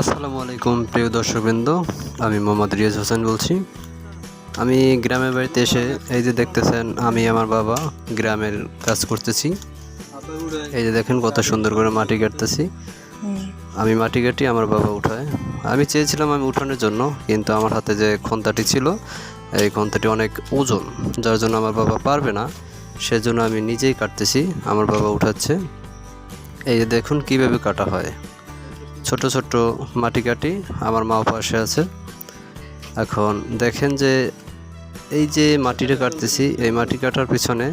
আসসালামু আলাইকুম, প্রিয় দর্শকবৃন্দ। আমি মোহাম্মদ রিয়াজ হোসেন বলছি। আমি গ্রামের বাড়িতে এসে এই যে দেখতেছেন, আমি আমার বাবা গ্রামের কাজ করতেছি। এই যে দেখেন কত সুন্দর করে মাটি কাটতেছি। আমি মাটি কাটি আমার বাবা উঠায়। আমি চেয়েছিলাম আমি উঠানোর জন্য, কিন্তু আমার হাতে যে খন্তাটি ছিল, এই খন্তাটি অনেক ওজন, যার জন্য আমার বাবা পারবে না। সেজন্য আমি নিজেই কাটতেছি, আমার বাবা উঠাচ্ছে। এই যে দেখুন কীভাবে কাটা হয়। ছোট ছোট মাটি কাটি আমার মা পাশে আছে। এখন দেখেন যে এই যে মাটিটা কাটতেছি, এই মাটি কাটার পিছনে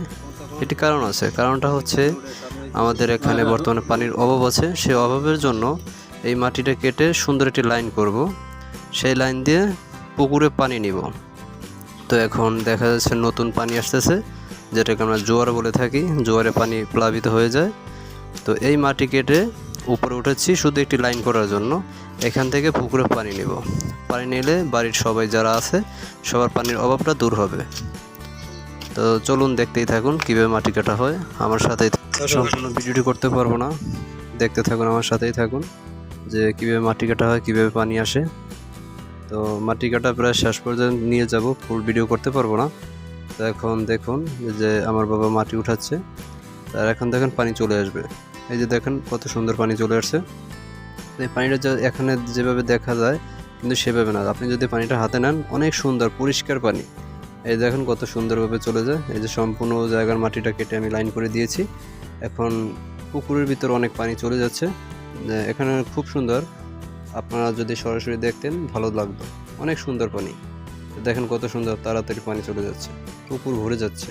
এটি কারণ আছে। কারণটা হচ্ছে আমাদের এখানে বর্তমানে পানির অভাব আছে। সেই অভাবের জন্য এই মাটিটা কেটে সুন্দর একটি লাইন করব। সেই লাইন দিয়ে পুকুরে পানি নিব। তো এখন দেখা যাচ্ছে নতুন পানি আসতেছে, যেটাকে আমরা জোয়ার বলে থাকি। জোয়ারে পানি প্লাবিত হয়ে যায়। তো এই মাটি কেটে উপরে উঠেছি শুধু একটি লাইন করার জন্য। এখান থেকে পুকুরে পানি নিব। পানি নিলে বাড়ির সবাই যারা আছে সবার পানির অভাবটা দূর হবে। তো চলুন দেখতেই থাকুন কীভাবে মাটি কাটা হয়। আমার সাথেই। সম্পূর্ণ ভিডিওটি করতে পারব না। দেখতে থাকুন আমার সাথেই থাকুন যে কীভাবে মাটি কাটা হয় কীভাবে পানি আসে। তো মাটি কাটা প্রায় শেষ পর্যন্ত নিয়ে যাব ফুল ভিডিও করতে পারব না। তো এখন দেখুন যে আমার বাবা মাটি উঠাচ্ছে। আর এখন দেখেন পানি চলে আসবে। এই যে দেখেন কত সুন্দর পানি চলে আসছে। এই পানিটা এখানে যেভাবে দেখা যায়, কিন্তু সেভাবে না। আপনি যদি পানিটা হাতে নেন, অনেক সুন্দর, পরিষ্কার পানি। এই দেখেন কত সুন্দরভাবে চলে যায়। এই যে সম্পূর্ণ জায়গার মাটিটা কেটে আমি লাইন করে দিয়েছি। এখন পুকুরের ভিতর অনেক পানি চলে যাচ্ছে। এখানে খুব সুন্দর। আপনারা যদি সরাসরি দেখতেন, ভালো লাগতো। অনেক সুন্দর পানি। দেখেন কত সুন্দর, তাড়াতাড়ি পানি চলে যাচ্ছে। পুকুর ভরে যাচ্ছে।